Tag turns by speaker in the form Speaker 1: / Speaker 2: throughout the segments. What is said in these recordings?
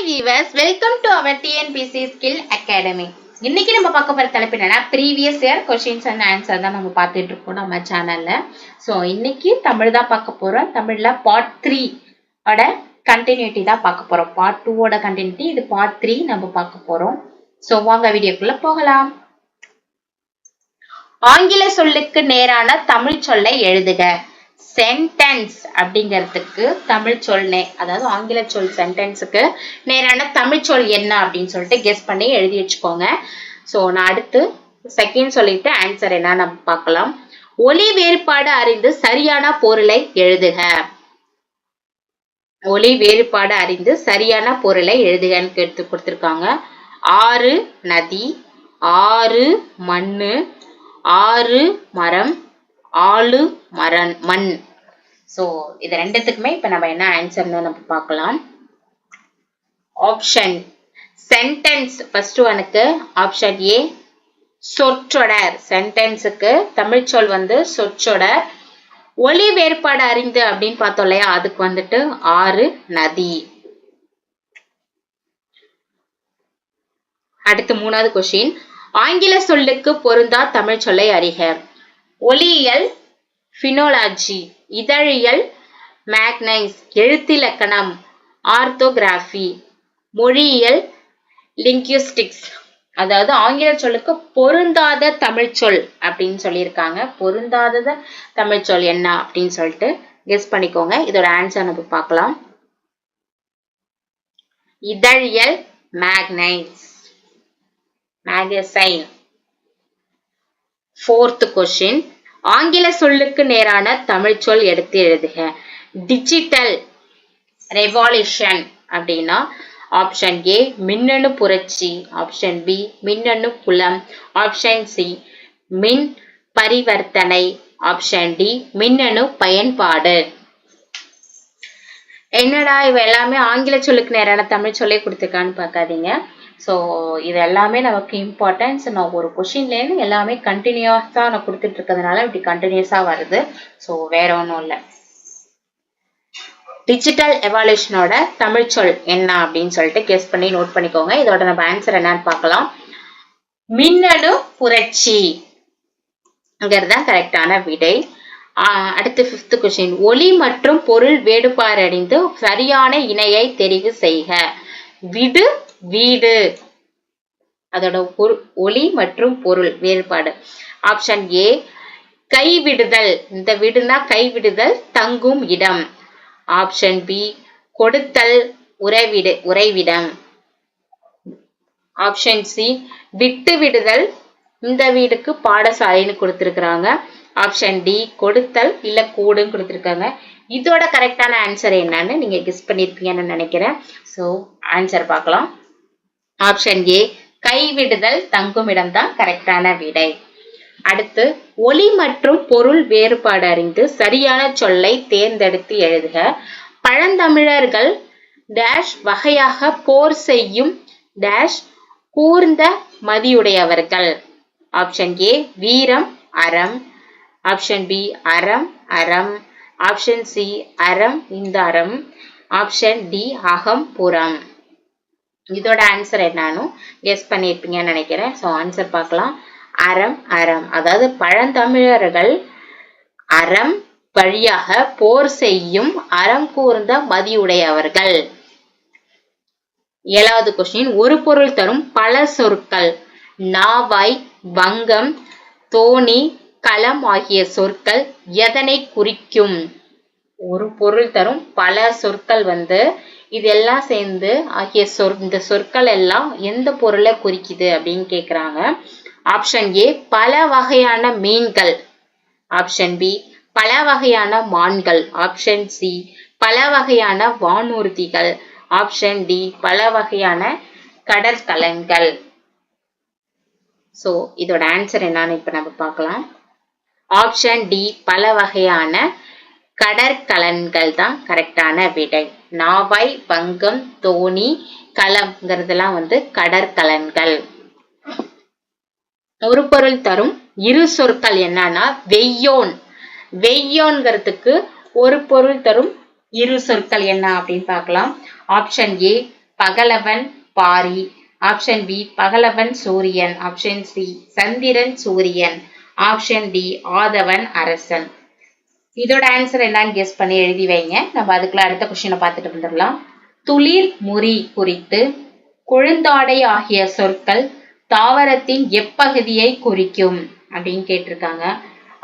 Speaker 1: Hi viewers welcome to our TNPSC skill academy இன்னைக்கு நம்ம பார்க்க போற தலைப்பு என்னன்னா previous year questions and answer தான் நம்ம பார்த்துட்டு இருக்கோம் நம்ம சேனல்ல ஸோ இன்னைக்கு தமிழ் தான் பார்க்க போறோம். தமிழ்ல பார்ட் த்ரீ ஓட கண்டினியூட்டி தான் பார்க்க போறோம். பார்ட் டூவோட கண்டினியூட்டி இது பார்ட் த்ரீ நம்ம பார்க்க போறோம். ஸோ வாங்க வீடியோக்குள்ள போகலாம். ஆங்கில சொல்லுக்கு நேரான தமிழ் சொல்லை எழுதுக. சென்டென்ஸ் அப்படிங்கிறதுக்கு தமிழ் சொல் நே அதாவது ஆங்கில சொல் சென்டென்ஸுக்கு நேரான தமிழ் சொல் என்ன அப்படின்னு சொல்லிட்டு கெஸ் பண்ணி எழுதி வச்சுக்கோங்க. ஸோ நான் அடுத்து செகண்ட் சொல்லிட்டு ஆன்சர் என்ன நம்ம பார்க்கலாம். ஒலி வேறுபாடு அறிந்து சரியான பொருளை எழுதுக. ஒலி வேறுபாடு அறிந்து சரியான பொருளை எழுதுகன்னு கேட்டு கொடுத்துருக்காங்க. ஆறு நதி ஆறு மண்ணு ஆறு மரம் ஆளு மரண் மண். ஸோ இது ரெண்டுத்துக்குமே இப்போ நம்ம என்ன ஆன்சர்னு நம்ம பார்க்கலாம். ஆப்ஷன் சென்டென்ஸ் ஃபர்ஸ்ட் ஒனுக்கு ஆப்ஷன் ஏ சொற்றொடர். சென்டென்ஸுக்கு தமிழ் சொல் வந்து சொற்றொடர். ஒளி வேறுபாடு அறிந்து அப்படின்னு பார்த்தோம் இல்லையா? அதுக்கு வந்துட்டு ஆறு நதி. அடுத்து மூணாவது கொஸ்டின் ஆங்கில சொல்லுக்கு பொருந்தா தமிழ் சொல்லை அறிக. ஒளியியல் ஃபினோலாஜி இதழியல் மேக்னைஸ் எழுத்திலக்கணம் ஆர்த்தோகிராஃபி மொழியியல் லிங்குஸ்டிக்ஸ் அதாவது ஆங்கில சொல்லுக்கு பொருந்தாத தமிழ் சொல் அப்படின்னு சொல்லியிருக்காங்க. பொருந்தாத தமிழ் சொல் என்ன அப்படின்னு சொல்லிட்டு கெஸ் பண்ணிக்கோங்க. இதோட ஆன்சர் நம்ம பார்க்கலாம். இதழியல் மேக்னைஸ் மேகசைன் ஃபோர்த் கொஸ்டின் ஆங்கில சொல்லுக்கு நேரான தமிழ் சொல் எடுத்து எழுதுக. டிஜிட்டல் ரெவால்யூஷன் அப்படின்னா ஆப்ஷன் ஏ மின்னணு புரட்சி. ஆப்ஷன் பி மின்னணு புலம். ஆப்ஷன் சி மின் பரிவர்த்தனை. ஆப்ஷன் டி மின்னணு பயன்பாடு. என்னடா இவ எல்லாமே ஆங்கில சொல்லுக்கு நேரான தமிழ் சொல்லே கொடுத்துருக்கான்னு பார்க்காதீங்க. ஸோ இது எல்லாமே நமக்கு இம்பார்ட்டன்ஸ் நான் ஒரு கொஷின்லேருந்து எல்லாமே கண்டினியூஸாக நான் கொடுத்துட்டு இருக்கிறதுனால இப்படி கண்டினியூஸாக வருது. ஸோ வேற ஒன்றும் இல்லை. டிஜிட்டல் எவால்யூஷனோட தமிழ் சொல் என்ன அப்படின்னு சொல்லிட்டு கெஸ் பண்ணி நோட் பண்ணிக்கோங்க. இதோட நம்ம ஆன்சர் என்னன்னு பார்க்கலாம். மின்னணு புரட்சி. தான் கரெக்டான விடை. அடுத்து ஃபிஃப்த் கொஸ்டின் ஒளி மற்றும் பொருள் வேடுபாடு அடைந்து சரியான இணையை தெரிவு செய்க. விடு வீடு. அதோட ஒளி மற்றும் பொருள் வேறுபாடு. ஆப்ஷன் ஏ கைவிடுதல். இந்த வீடுனா கைவிடுதல் தங்கும் இடம். ஆப்ஷன் பி கொடுத்தல் உறைவிடு உறைவிடம். ஆப்ஷன் சி விட்டு விடுதல். இந்த வீடுக்கு பாடசாலைன்னு கொடுத்துருக்குறாங்க. ஆப்ஷன் டி கொடுத்தல் இல்ல கூடுன்னு கொடுத்துருக்காங்க. இதோட கரெக்டான ஆன்சர் என்னன்னு நீங்க கெஸ் பண்ணியிருப்பீங்கன்னு நினைக்கிறேன். ஸோ ஆன்சர் பார்க்கலாம். ஆப்ஷன் ஏ கைவிடுதல் தங்குமிடம் தான் கரெக்டான விடை. அடுத்து ஒளி மற்றும் பொருள் வேறுபாடு அறிந்து சரியான சொல்லை தேர்ந்தெடுத்து எழுதுக. பழந்தமிழர்கள் டேஷ் வகையாக போர் செய்யும் டேஷ் கூர்ந்த மதியுடையவர்கள். ஆப்ஷன் ஏ வீரம் அறம். ஆப்ஷன் பி அறம் அறம். ஆப்ஷன் சி அறம் இந்த அறம். ஆப்ஷன் டி அகம் புறம். இதோட ஆன்சர் என்னன்னு கெஸ் பண்ணியிருப்பீங்கன்னு நினைக்கிறேன். ஸோ ஆன்சர் பார்க்கலாம். அறம் அறம். அதாவது பழந்தமிழர்கள் அறம் வழியாக போர் செய்யும் அறம் கூர்ந்த மதியுடையவர்கள். ஏழாவது கொஸ்டின் ஒரு பொருள் தரும் பல சொற்கள். நாவாய் வங்கம் தோணி களம் ஆகிய சொற்கள் எதனை குறிக்கும்? ஒரு பொருள் தரும் பல சொற்கள் வந்து இதெல்லாம் சேர்ந்து ஆகிய சொற் இந்த சொற்கள் எல்லாம் எந்த பொருளை குறிக்குது அப்படின்னு கேட்குறாங்க ஆப்ஷன் ஏ பல வகையான மீன்கள். ஆப்ஷன் பி பல வகையான மான்கள். ஆப்ஷன் சி பல வகையான வானூர்திகள். ஆப்ஷன் டி பல வகையான கடற்கலன்கள். ஸோ இதோட ஆன்சர் என்னன்னு இப்ப நம்ம பார்க்கலாம். ஆப்ஷன் டி பல வகையான கடற்கலன்கள் தான் கரெக்டான விடை. நாவாய் வங்கம் தோணி களம்ங்கிறதுலாம் வந்து கடற்கலன்கள். ஒரு பொருள் தரும். இரு சொற்கள் என்னன்னா வெய்யோன். வெய்யோன்கிறதுக்கு ஒரு பொருள் தரும். இரு சொற்கள் என்ன அப்படின்னு பார்க்கலாம். ஆப்ஷன் ஏ பகலவன் பாரி. ஆப்ஷன் பி பகலவன் சூரியன். ஆப்ஷன் சி சந்திரன் சூரியன். ஆப்ஷன் டி ஆதவன் அரசன். இதோட ஆன்சர் என்னன்னு கெஸ் பண்ணி எழுதி வைங்க. நம்ம அதுக்குள்ள அடுத்த கொஸ்டினை பார்த்துட்டு வந்துடலாம். துளிர் முறி குறித்து கொழுந்தாடை ஆகிய சொற்கள் தாவரத்தின் எப்பகுதியை குறிக்கும் அப்படின்னு கேட்டிருக்காங்க.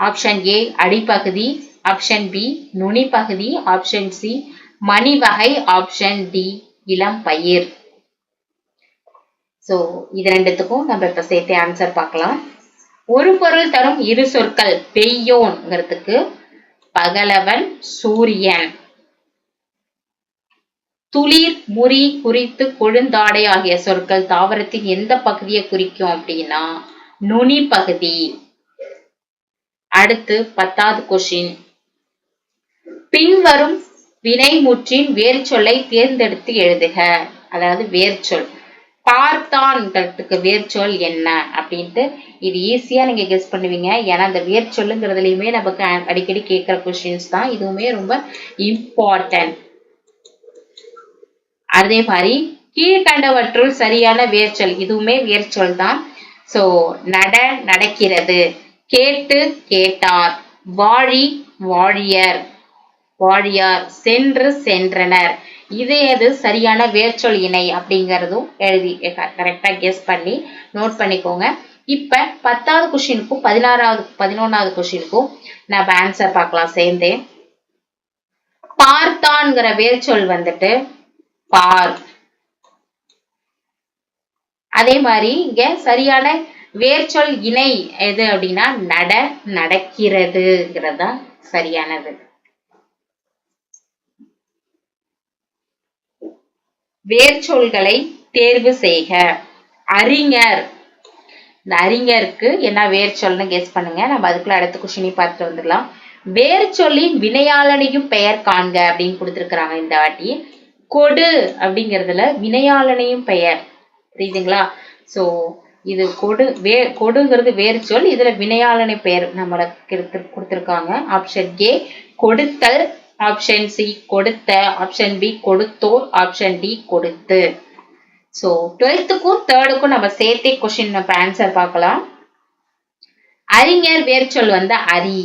Speaker 1: ஆப்ஷன் ஏ அடிப்பகுதி. ஆப்ஷன் பி நுனி பகுதி ஆப்ஷன் சி மணி வகை ஆப்ஷன் டி இளம் பயிர். ஸோ இது ரெண்டுத்துக்கும் நம்ம இப்ப சேர்த்து ஆன்சர் பார்க்கலாம். ஒரு பொருள் தரும் இரு சொற்கள் பெய்யோன்ங்கிறதுக்கு பகலவன் சூரியன். துளிர் முறி குறித்து கொழுந்தாடை ஆகிய சொற்கள் தாவரத்தின் எந்த பகுதியை குறிக்கும் அப்படின்னா நுனி பகுதி. அடுத்து பத்தாவது கொஷின் பின்வரும் வினைமுற்றின் வேர் சொல்லை தேர்ந்தெடுத்து எழுதுக. அதாவது வேர்ச்சொல். வேர் வேர்ச்சொல் என்ன? அப்படின்ட்டு இது ஈஸியாக நீங்கள் கெஸ் பண்ணுவீங்க. ஏன்னா அந்த வியர் சொல்லுங்கிறதுலையுமே நமக்கு அடிக்கடி கேட்குற கொஷின்ஸ் தான். இதுவுமே ரொம்ப இம்பார்ட்டன்ட் அதே மாதிரி கீழ்கண்டவற்றுள் சரியான வேர்ச்சொல். இதுவுமே வேர்ச்சொல் தான். ஸோ நட நடக்கிறது. கேட்டு கேட்டார். வாழி வாழியர். வாழியார். சென்று சென்றனர். இதே அது சரியான வேர்ச்சொல் இணை அப்படிங்கிறதும் எழுதி கரெக்டாக கெஸ் பண்ணி நோட் பண்ணிக்கோங்க. இப்ப பத்தாவது கொஸ்டினுக்கும் பதினாறாவது பதினொன்னாவது கொஸ்டினுக்கும் நம்ம ஆன்சர் பார்க்கலாம் சேர்ந்தே பார்த்தான்ங்கிற வேர்ச்சொல் வந்துட்டு பார். அதே மாதிரி இங்க சரியான வேர்ச்சொல் இணை எது அப்படின்னா நட நடக்கிறதுங்கிறது தான் சரியானது வேர்ச்சொல்களை தேர்வு செய்க. அறிஞர் இந்த அறிஞருக்கு என்ன வேர்ச்சொல்னு கெஸ் பண்ணுங்க. நம்ம அதுக்குள்ள அடுத்த கொஸ்டினையும் பார்த்துட்டு வந்துடலாம். வேர்ச்சொல்லின் வினையாளனையும் பெயர் காண்க அப்படின்னு கொடுத்துருக்குறாங்க இந்த வாட்டி. கொடு அப்படிங்கிறதுல வினையாளனையும் பெயர். புரியுதுங்களா? ஸோ இது கொடு வே கொடுங்கிறது வேறு சொல். இதுல வினையாளனை பெயர் நம்மளுக்கு கொடுத்துருக்காங்க. ஆப்ஷன் ஏ கொடுத்தல். ஆப்ஷன் சி கொடுத்த. ஆப்ஷன் பி கொடுத்தோர். ஆப்ஷன் டி கொடுத்து. ஸோ டுவெல்த்துக்கும் தேர்டுக்கும் நம்ம சேர்த்தே கொஷின் நம்ம ஆன்சர் பார்க்கலாம். அறிஞர் வேர்ச்சொல் வந்து அரி.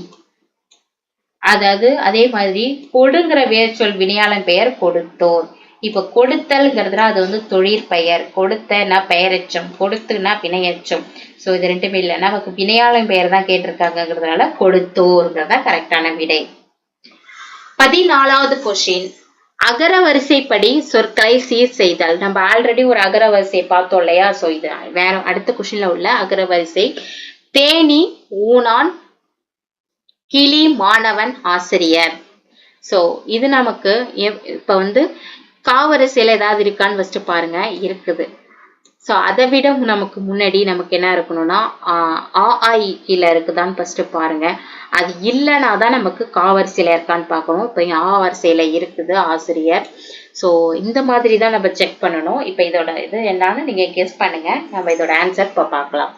Speaker 1: அதாவது அதே மாதிரி கொடுங்கிற வேர்ச்சொல் வினையாளன் பெயர் கொடுத்தோர். இப்போ கொடுத்தல்ங்கிறதுனா அது வந்து தொழிற்பெயர் கொடுத்தனா பெயரச்சம் கொடுத்துனா வினையச்சம். சோ இது ரெண்டுமே இல்லை. நமக்கு வினையாளன் பெயர் தான் கேட்டிருக்காங்கிறதுனால தான் கரெக்டான விடை. பதினாலாவது கொஷின் அகர வரிசைப்படி சொற்களை சீர் செய்தல். நம்ம ஆல்ரெடி ஒரு அகர வரிசை பார்த்தோம் இல்லையா? சோ இது வேற அடுத்த கொஷின்ல உள்ள அகர வரிசை. தேனி ஊனான் கிளி மாணவன் ஆசிரியர். சோ இது நமக்கு இப்ப வந்து காவரிசையில ஏதாவது இருக்கான்னு ஃபஸ்ட்டு பாருங்க. இருக்குது. ஸோ அதை விட நமக்கு முன்னாடி நமக்கு என்ன இருக்கணும்னா ஆ கீழே இருக்குதான்னு ஃபஸ்ட்டு பாருங்கள் அது இல்லைனா தான் நமக்கு காவரிசையில் இருக்கான்னு பார்க்கணும். இப்போ ஆ வரிசையில் இருக்குது ஆசிரியர். ஸோ இந்த மாதிரி தான் நம்ம செக் பண்ணணும். இப்போ இதோட இது என்னன்னு நீங்கள் கெஸ் பண்ணுங்கள் நம்ம இதோட ஆன்சர் இப்போ பார்க்கலாம்.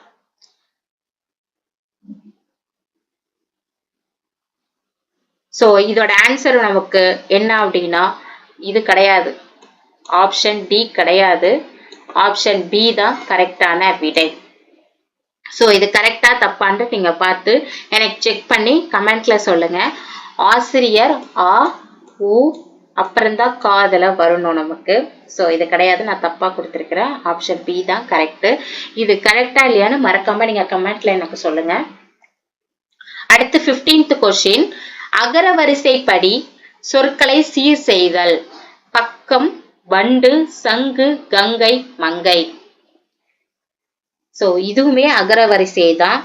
Speaker 1: ஸோ இதோட ஆன்சர் நமக்கு என்ன அப்படின்னா இது கிடையாது. ஆப்ஷன் டி கிடையாது. ஆப்ஷன் பி தான் கரெக்டான விடை. ஸோ இது கரெக்டாக தப்பான்ட்டு நீங்கள் பார்த்து எனக்கு செக் பண்ணி கமெண்ட்ல சொல்லுங்க. ஆசிரியர் ஆ ஊ அப்புறம்தான் காதில் வரணும் நமக்கு. ஸோ இது கிடையாது நான் தப்பாக கொடுத்துருக்குறேன். ஆப்ஷன் பி தான் கரெக்ட் இது கரெக்டாக இல்லையான்னு மறக்காமல் நீங்க கமெண்ட்ல எனக்கு சொல்லுங்க. அடுத்து ஃபிஃப்டீன்த் கொஷின் அகர வரிசைப்படி சொற்களை சீர் செய்தல். பக்கம் வண்டு சங்கு கங்கை மங்கை. சோ இதுவுமே அகர வரிசை தான்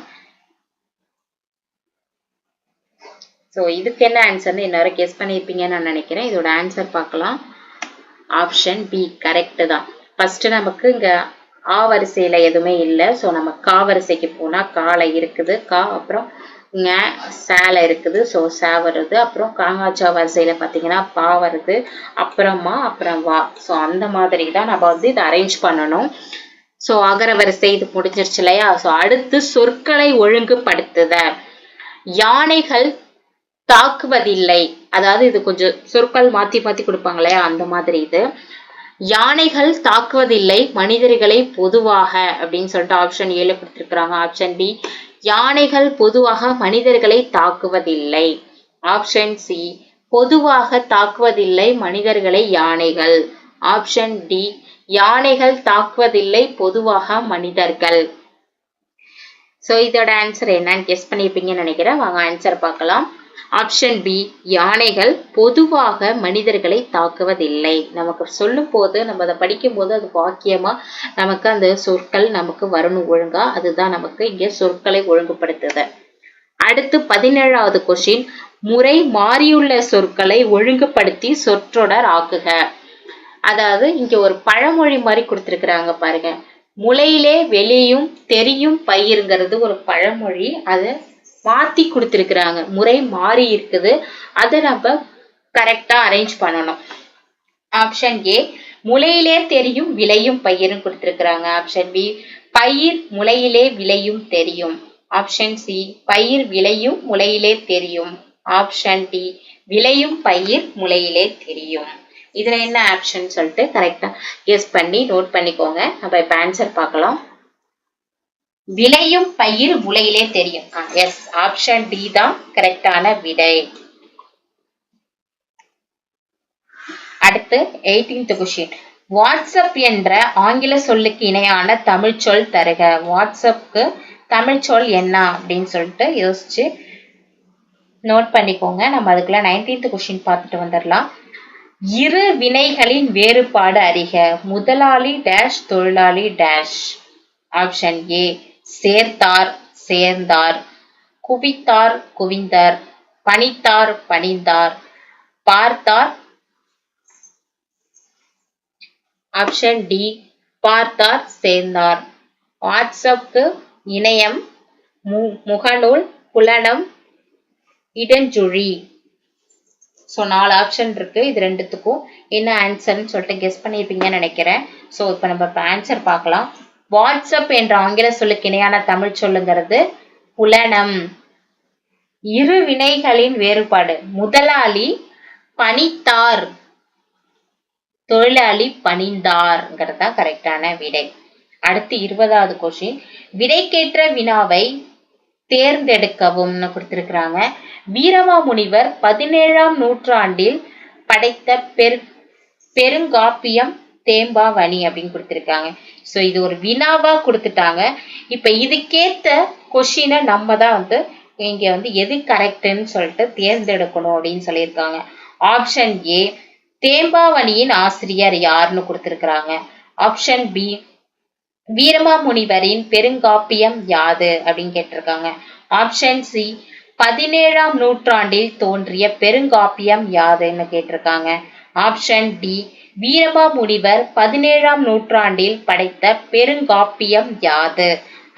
Speaker 1: சோ இதுக்கு என்ன ஆன்சர்னு இன்னொரு கெஸ் பண்ணியிருப்பீங்கன்னு நான் நினைக்கிறேன். இதோட ஆன்சர் பார்க்கலாம். ஆப்ஷன் பி கரெக்ட் தான். ஃபர்ஸ்ட் நமக்கு இங்க ஆ வரிசையில எதுவுமே இல்லை. ஸோ நம்ம கா வரிசைக்கு போனா காலை இருக்குது. கா அப்புறம் ஞ சேல இருக்குது. ஸோ சே வருது. அப்புறம் காங்காச்சா வரிசையில பார்த்தீங்கன்னா பா வருது. அப்புறமா அப்புறம் வா. ஸோ அந்த மாதிரி தான் நம்ம வந்து இதை அரேஞ்ச் பண்ணணும். ஸோ அகர வரிசை இது முடிஞ்சிருச்சு இல்லையா? ஸோ அடுத்து சொற்களை ஒழுங்குபடுத்துத யானைகள் தாக்குவதில்லை. அதாவது இது கொஞ்சம் சொற்கள் மாற்றி மாற்றி கொடுப்பாங்க இல்லையா? அந்த மாதிரி இது. யானைகள் தாக்குவதில்லை. மனிதர்களை பொதுவாக அப்படின்னு சொல்லிட்டு ஆப்ஷன் ஏழு கொடுத்துருக்குறாங்க. ஆப்ஷன் பி யானைகள் பொதுவாக மனிதர்களை தாக்குவதில்லை. ஆப்ஷன் சி பொதுவாக தாக்குவதில்லை மனிதர்களை யானைகள். ஆப்ஷன் டி யானைகள் தாக்குவதில்லை பொதுவாக மனிதர்கள். ஸோ இதோட ஆன்சர் என்னன்னு கெஸ் பண்ணியிருப்பீங்கன்னு நினைக்கிறேன். வாங்க ஆன்சர் பார்க்கலாம். ஆப்ஷன் பி யானைகள் பொதுவாக மனிதர்களை தாக்குவதில்லை. நமக்கு சொல்லும் போது நம்ம அதை படிக்கும் போது அது வாக்கியமா நமக்கு அந்த சொற்கள் நமக்கு வரணும் ஒழுங்கா. அதுதான் நமக்கு இங்க சொற்களை ஒழுங்குபடுத்துது. அடுத்து பதினேழாவது கொஷின் முறை மாறியுள்ள சொற்களை ஒழுங்குபடுத்தி சொற்றொடர் ஆக்குக. அதாவது இங்க ஒரு பழமொழி மாதிரி கொடுத்துருக்குறாங்க பாருங்க. முளையிலே வெளியும் தெரியும் பயிருங்கிறது ஒரு பழமொழி. அது மாத்தி கொடுத்துருக்குறாங்க. முறை மாறி இருக்குது. அதை நம்ம கரெக்டா அரேஞ்ச் பண்ணணும். ஆப்ஷன் ஏ முளையிலே தெரியும் விளையும் பயிரும் கொடுத்துருக்குறாங்க. ஆப்ஷன் பி பயிர் முளையிலே விளையும் தெரியும். ஆப்ஷன் சி பயிர் விளையும் முளையிலே தெரியும். ஆப்ஷன் டி விளையும் பயிர் முளையிலே தெரியும். இதுல என்ன ஆப்ஷன் சொல்லிட்டு கரெக்டா கெஸ் பண்ணி நோட் பண்ணிக்கோங்க. நம்ம இப்ப ஆன்சர் பார்க்கலாம். விளையும் பயிர் உலையிலே தெரியும். எஸ் ஆப்ஷன் டி தான் கரெக்டான விடை. அடுத்து எயிட்டீன்த் கொஸ்டின் வாட்ஸ்அப் என்ற ஆங்கில சொல்லுக்கு இணையான தமிழ் சொல் தருக. வாட்ஸ்அப்க்கு தமிழ் சொல் என்ன அப்படின்னு சொல்லிட்டு யோசிச்சு நோட் பண்ணிக்கோங்க. நம்ம அதுக்குள்ள நைன்டீன்த் கொஸ்டின் பார்த்துட்டு வந்துடலாம் இரு வினைகளின் வேறுபாடு அறிக. முதலாளி டேஷ் தொழிலாளி டேஷ் ஆப்ஷன் ஏ சேர்த்தார் சேர்ந்தார். குவித்தார் குவிந்தார். பணித்தார் பணிந்தார். பார்த்தார். ஆப்ஷன் டி பார்த்தார் சேர்ந்தார். வாட்ஸ்அப்க்கு இணையம் மு முகநூல் புலனம் இடஞ்சுழி. ஸோ நாலு ஆப்ஷன் இருக்கு. இது ரெண்டுத்துக்கும் என்ன ஆன்சர்னு சொல்லிட்டு கெஸ் பண்ணியிருப்பீங்கன்னு நினைக்கிறேன். ஸோ இப்போ நம்ம இப்போ ஆன்சர் பார்க்கலாம். வாட்ஸ்அப் என்ற ஆங்கில சொல்லுக்கு இணையான தமிழ் சொல்லுங்கிறது புலனம். இரு வினைகளின் வேறுபாடு. முதலாளி பணித்தார் தொழிலாளி பணிந்தார்ங்கிறது தான் கரெக்டான விடை. அடுத்து இருபதாவது கொஸ்டின் விடைக்கேற்ற வினாவை தேர்ந்தெடுக்கவும்னு கொடுத்திருக்கிறாங்க. வீரமாமுனிவர் பதினேழாம் நூற்றாண்டில் படைத்த பெரு பெருங்காப்பியம் தேம்பாவணி அப்படின்னு கொடுத்துருக்காங்க. ஸோ இது ஒரு வினாவா கொடுத்துட்டாங்க. இப்போ இதுக்கேத்த கொஷினை நம்ம தான் வந்து இங்க வந்து எது கரெக்டுன்னு சொல்லிட்டு தேர்ந்தெடுக்கணும் அப்படின்னு சொல்லியிருக்காங்க. ஆப்ஷன் ஏ தேம்பாவணியின் ஆசிரியர் யாருன்னு கொடுத்துருக்குறாங்க. ஆப்ஷன் பி வீரமாமுனிவரின் பெருங்காப்பியம் யாது அப்படின்னு கேட்டிருக்காங்க. ஆப்ஷன் சி பதினேழாம் நூற்றாண்டில் தோன்றிய பெருங்காப்பியம் யாதுன்னு கேட்டிருக்காங்க. ஆப்ஷன் டி வீரமாமுனிவர் பதினேழாம் நூற்றாண்டில் படைத்த பெருங்காப்பியம் யாது?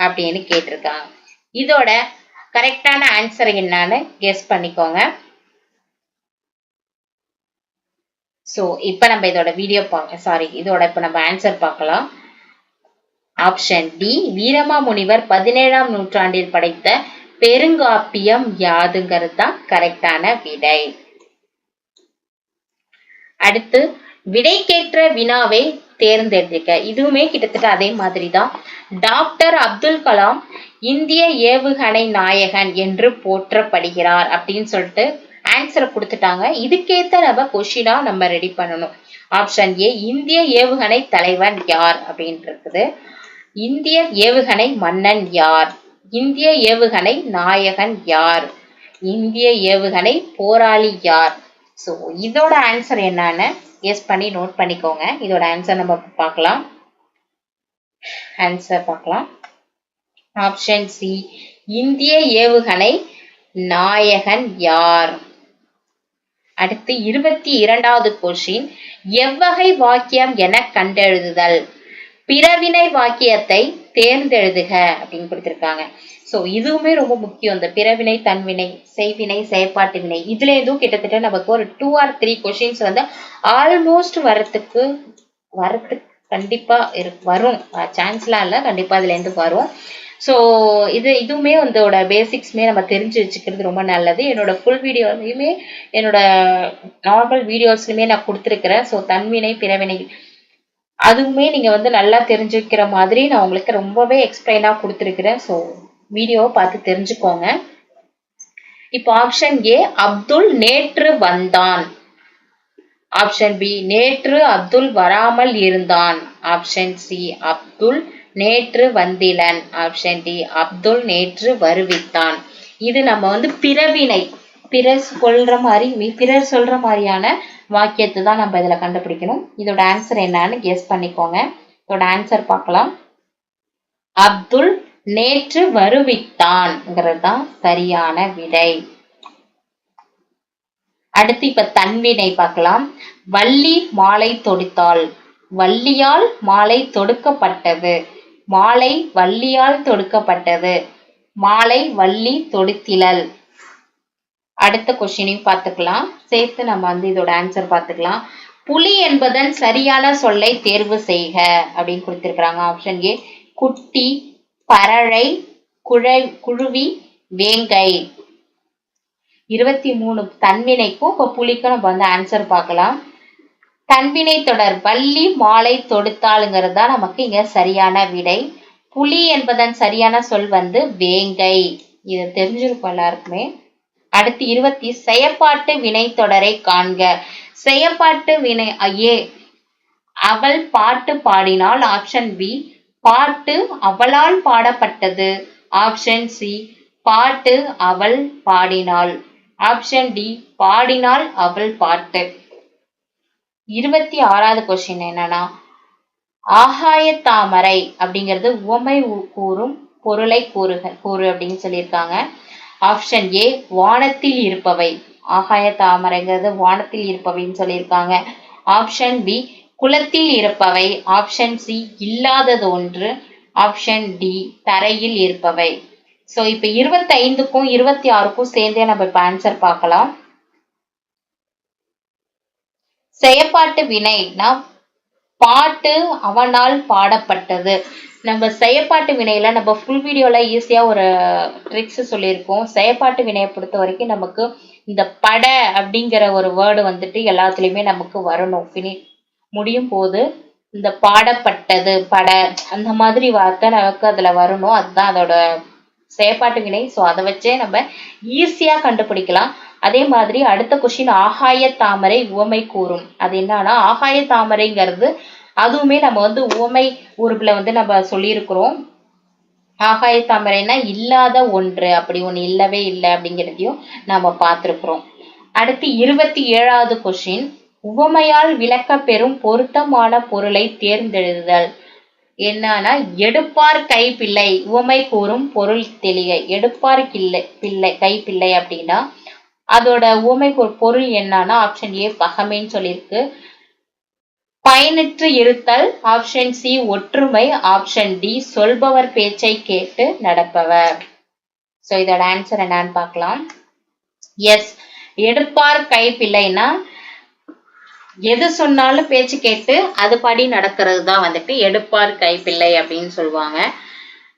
Speaker 1: அப்படின்னு கேட்டிருக்காங்க. இதோட கரெக்டான ஆன்சர் என்னன்னு கெஸ் பண்ணிக்கோங்க. ஸோ இப்போ நம்ம இதோட வீடியோ பார்க்க சாரி இதோட இப்போ நம்ம ஆன்சர் பார்க்கலாம். ஆப்ஷன் டி வீரமாமுனிவர் பதினேழாம் நூற்றாண்டில் படைத்த பெருங்காப்பியம் யாதுங்கிறது தான் கரெக்டான விடை. அடுத்து விடைக்கேற்ற வினாவை தேர்ந்தெடுக்க இதுவுமே கிட்டத்தட்ட அதே மாதிரி தான் டாக்டர் அப்துல் கலாம் இந்திய ஏவுகணை நாயகன் என்று போற்றப்படுகிறார் அப்படின்னு சொல்லிட்டு ஆன்சரை கொடுத்துட்டாங்க. இதுக்கேத்த நம்ம கொஷினா நம்ம ரெடி பண்ணணும். ஆப்ஷன் ஏ இந்திய ஏவுகணை தலைவன் யார் அப்படின்னு இருக்குது. இந்திய ஏவுகணை மன்னன் யார்? இந்திய ஏவுகணை நாயகன் யார்? இந்திய ஏவுகணை போராளி யார்? ஸோ இதோட ஆன்சர் என்னன்னு எஸ் பண்ணி நோட் பண்ணிக்கோங்க. இதோட ஆன்சர் நம்ம பார்க்கலாம். ஆன்சர் பார்க்கலாம். ஆப்ஷன் சி இந்திய ஏவுகணை நாயகன் யார்? அடுத்து இருபத்தி இரண்டாவது கொஷின் எவ்வகை வாக்கியம் என கண்டெழுதுதல். பிறவினை வாக்கியத்தை தேர்ந்தெழுதுக அப்படின்னு கொடுத்திருக்காங்க. ஸோ இதுவுமே ரொம்ப முக்கியம். இந்த பிறவினை தன்வினை செய்வினை செயற்பாட்டு வினை இதுல எதுவும் கிட்டத்தட்ட நமக்கு ஒரு டூ ஆர் த்ரீ கொஷின்ஸ் வந்து ஆல்மோஸ்ட் வரத்துக்கு வரத்துக்கு கண்டிப்பா இரு வரும். சான்ஸ்லாம் இல்லை. கண்டிப்பா அதுல இருந்து வரும். ஸோ இது இதுவுமே இதோட பேசிக்ஸ்மே நம்ம தெரிஞ்சு வச்சுக்கிறது ரொம்ப நல்லது. என்னோட ஃபுல் வீடியோலையுமே என்னோட நார்மல் வீடியோஸ்லையுமே நான் கொடுத்துருக்குறேன். ஸோ தன்வினை பிறவினை அதுவுமே நீங்கள் வந்து நல்லா தெரிஞ்சுக்கிற மாதிரி நான் உங்களுக்கு ரொம்பவே எக்ஸ்பிளைனாக கொடுத்துருக்குறேன். ஸோ வீடியோவை பார்த்து தெரிஞ்சுக்கோங்க. இப்போ ஆப்ஷன் ஏ அப்துல் நேற்று வந்தான். ஆப்ஷன் பி நேற்று அப்துல் வராமல் இருந்தான். ஆப்ஷன் சி அப்துல் நேற்று வந்திலன். ஆப்ஷன் டி அப்துல் நேற்று வருவித்தான். இது நம்ம வந்து பிறவினை பிறர் சொல்ற மாதிரி பிறர் சொல்ற மாதிரியான வாக்கியத்தை தான் நம்ம இதுல கண்டுபிடிக்கணும். இதோட ஆன்சர் என்னன்னு கெஸ் பண்ணிக்கோங்க. இதோட ஆன்சர் பார்க்கலாம். அப்துல் நேற்று வருவித்தான்ங்கிறது தான் சரியான விடை. அடுத்து இப்ப தன்வினை பார்க்கலாம். வள்ளி மாலை தொடுத்தாள். வள்ளியால் மாலை தொடுக்கப்பட்டது. மாலை வள்ளியால் தொடுக்கப்பட்டது. மாலை வள்ளி தொடுத்திலல் அடுத்த கொஸ்டினையும் பார்த்துக்கலாம். சேர்த்து நம்ம வந்து இதோட ஆன்சர் பார்த்துக்கலாம். புலி என்பதன் சரியான சொல்லை தேர்வு செய்க அப்படின்னு கொடுத்திருக்கிறாங்க. ஆப்ஷன் ஏ குட்டி பரழை குழ குழுவி வேங்கை. இருபத்தி மூணு தன்வினைக்கும் இப்போ புளிக்கும் நம்ம வந்து ஆன்சர் பார்க்கலாம். தன்வினை தொடர் வள்ளி மாலை தொடுத்தாளுங்கிறது தான் நமக்கு இங்க சரியான விடை. புலி என்பதன் சரியான சொல் வந்து வேங்கை. இது தெரிஞ்சிருக்கும் எல்லாருக்குமே. அடுத்து இருபத்தி செயப்பாட்டு வினை தொடரை காண்க. செயற்பாட்டு வினை ஏ அவள் பாட்டு பாடினால் ஆப்ஷன் பி பாட்டு அவளால் பாடப்பட்டது. ஆப்ஷன் சி பாட்டு அவள் பாடினாள். ஆப்ஷன் டி பாடினாள் அவள் பாட்டு இருபத்தி ஆறாவது கொஸ்டின் என்னன்னா ஆகாய தாமரை அப்படிங்கிறது உவமை கூறும் பொருளை கூறுக கூறு அப்படின்னு சொல்லியிருக்காங்க. ஆப்ஷன் ஏ வானத்தில் இருப்பவை. ஆகாய தாமரைங்கிறது வானத்தில் இருப்பவைன்னு சொல்லியிருக்காங்க. ஆப்ஷன் பி குளத்தில் இருப்பவை ஆப்ஷன் சி இல்லாதது ஒன்று ஆப்ஷன் டி தரையில் இருப்பவை. ஸோ இப்போ இருபத்தைந்துக்கும் இருபத்தி ஆறுக்கும் சேர்ந்தே நம்ம இப்போ ஆன்சர் பார்க்கலாம். செயப்பாட்டு வினைனா பாட்டு அவனால் பாடப்பட்டது. நம்ம செயப்பாட்டு வினையில நம்ம ஃபுல் வீடியோல ஈஸியா ஒரு ட்ரிக்ஸ் சொல்லியிருக்கோம். செயப்பாட்டு வினையை பொறுத்த வரைக்கும் நமக்கு இந்த பட அப்படிங்கிற ஒரு வேர்டு வந்துட்டு எல்லாத்துலயுமே நமக்கு வரணும். பினி முடியும் போது இந்த பாடப்பட்டது பட அந்த மாதிரி வார்த்தை நமக்கு அதுல வரணும். அதுதான் அதோட செயற்பாட்டு வினை ஸோ அதை வச்சே நம்ம ஈஸியா கண்டுபிடிக்கலாம். அதே மாதிரி அடுத்த கொஷின் ஆகாய தாமரை உவமை கூறும். அது என்னன்னா ஆகாய தாமரைங்கிறது அதுவுமே நம்ம வந்து உவமை உறுப்புல வந்து நம்ம சொல்லியிருக்கிறோம். ஆகாய தாமரைனா இல்லாத ஒன்று. அப்படி ஒன்று இல்லவே இல்லை அப்படிங்கிறதையும் நம்ம பார்த்துருக்குறோம். அடுத்து இருபத்தி ஏழாவது கொஷின் உவமையால் விளக்க பெறும் பொருத்தமான பொருளை தேர்ந்தெழுதுதல் என்னன்னா எடுப்பார் கைப்பிள்ளை. உவமை கூறும் பொருள் தெளிக. எடுப்பார் கிள்ளை பிள்ளை கைப்பிள்ளை அப்படின்னா அதோட உவமை பொருள் என்னன்னா ஆப்ஷன் ஏ பகமைன்னு சொல்லியிருக்கு. பயனற்று இருத்தல் ஆப்ஷன் சி ஒற்றுமை ஆப்ஷன் டி சொல்பவர் பேச்சை கேட்டு நடப்பவர். ஸோ இதோட ஆன்சர் என்னன்னு பார்க்கலாம். எஸ் எடுப்பார் கைப்பிள்ளைன்னா எது சொன்னாலும் பேச்சு கேட்டு அது படி நடக்கிறது தான் வந்துட்டு எடுப்பார் கைப்பிள்ளை அப்படின்னு சொல்லுவாங்க.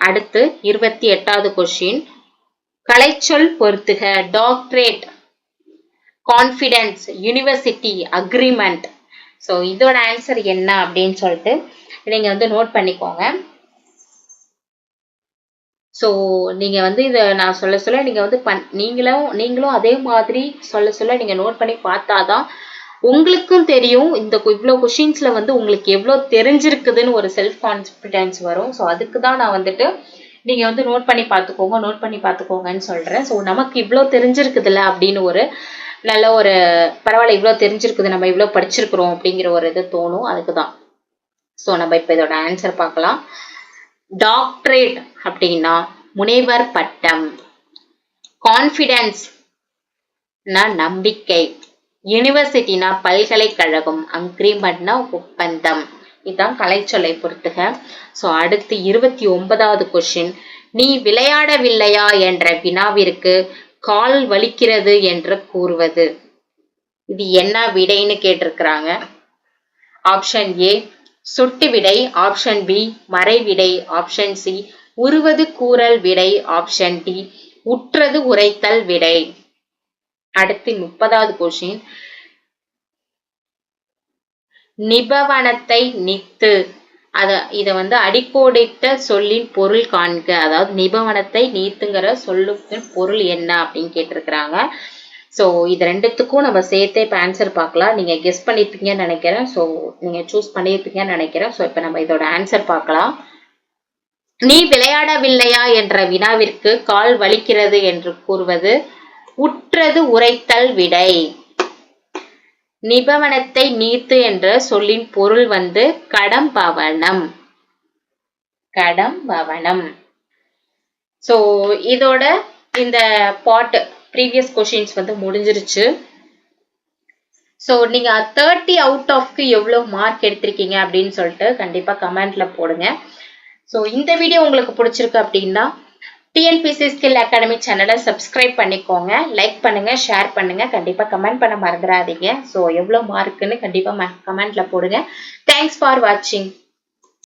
Speaker 1: அடுத்து இருபத்தி எட்டாவது கொஸ்டின் கலைச்சொல் பொறுத்துக doctorate confidence university agreement so இதோட ஆன்சர் என்ன அப்படின்னு சொல்லிட்டு நீங்க வந்து நோட் பண்ணிக்கோங்க. ஸோ நீங்க வந்து இதை நான் சொல்ல சொல்ல நீங்க வந்து பண் நீங்களும் நீங்களும் அதே மாதிரி சொல்ல சொல்ல நீங்க நோட் பண்ணி பார்த்தாதான் உங்களுக்கும் தெரியும் இந்த இவ்வளோ கொஷின்ஸில் வந்து உங்களுக்கு எவ்வளோ தெரிஞ்சிருக்குதுன்னு ஒரு செல்ஃப் கான்ஃபிடென்ஸ் வரும். ஸோ அதுக்கு தான் நான் வந்துட்டு நீங்கள் வந்து நோட் பண்ணி பார்த்துக்கோங்க நோட் பண்ணி பார்த்துக்கோங்கன்னு சொல்கிறேன் ஸோ நமக்கு இவ்வளோ தெரிஞ்சிருக்குதுல்ல அப்படின்னு ஒரு நல்ல ஒரு பரவாயில்ல இவ்வளோ தெரிஞ்சிருக்குது நம்ம இவ்வளோ படிச்சிருக்கிறோம் அப்படிங்கிற ஒரு இது தோணும். அதுக்கு தான் ஸோ நம்ம இப்போ இதோட ஆன்சர் பார்க்கலாம். டாக்டரேட் அப்படின்னா முனைவர் பட்டம். கான்ஃபிடென்ஸ் நம்பிக்கை. யூனிவர்சிட்டினா பல்கலைக்கழகம் அக்ரிமெண்ட்னா ஒப்பந்தம். இதுதான் கலைச்சொல்லை பொறுத்துக. ஸோ அடுத்து இருபத்தி ஒன்பதாவது கொஷின் நீ விளையாடவில்லையா என்ற வினாவிற்கு கால் வலிக்கிறது என்று கூறுவது. இது என்ன விடைன்னு கேட்டிருக்கிறாங்க. ஆப்ஷன் ஏ சுட்டு விடை. ஆப்ஷன் பி மறைவிடை ஆப்ஷன் சி உருவது கூறல் விடை. ஆப்ஷன் டி உற்றது உரைத்தல் விடை. அடுத்து முப்பதாவது கொஷின் நிபவனத்தை நித்து. அத இத வந்து அடிக்கோடிட்ட சொல்லின் பொருள் காண்க. அதாவது நிபவனத்தை நீத்துங்கிற சொல்லுக்கு பொருள் என்ன அப்படின்னு கேட்டிருக்கிறாங்க. ஸோ இது ரெண்டுத்துக்கும் நம்ம சேர்த்தே இப்போ ஆன்சர் பார்க்கலாம். நீங்கள் கெஸ் பண்ணியிருப்பீங்கன்னு நினைக்கிறேன். ஸோ நீங்கள் சூஸ் பண்ணியிருப்பீங்கன்னு நினைக்கிறேன். ஸோ இப்போ நம்ம இதோட ஆன்சர் பார்க்கலாம். நீ விளையாடவில்லையா என்ற வினாவிற்கு கால் வலிக்கிறது என்று கூறுவது உற்றது உரைத்தல் விடை. நிபவனத்தை நீத்து என்ற சொல்லின் பொருள் வந்து கடம்பவனம் கடம்பவனம் ஸோ இதோட இந்த பாட் ப்ரீவியஸ் கொஷின்ஸ் வந்து முடிஞ்சிருச்சு. ஸோ நீங்கள் தேர்ட்டி அவுட் ஆஃப்க்கு எவ்வளோ மார்க் எடுத்திருக்கீங்க அப்படின்னு சொல்லிட்டு கண்டிப்பாக கமெண்ட்ல போடுங்க. ஸோ இந்த வீடியோ உங்களுக்கு பிடிச்சிருக்கு அப்படின்னா டிஎன்பிசி ஸ்கில் அகாடமி சேனலை சப்ஸ்கிரைப் பண்ணிக்கோங்க. லைக் பண்ணுங்க ஷேர் பண்ணுங்க. கண்டிப்பாக கமெண்ட் பண்ண மறந்துடாதீங்க. ஸோ எவ்வளோ மார்க்குன்னு கண்டிப்பாக கமெண்ட்ல போடுங்க. தேங்க்ஸ் ஃபார் வாட்சிங்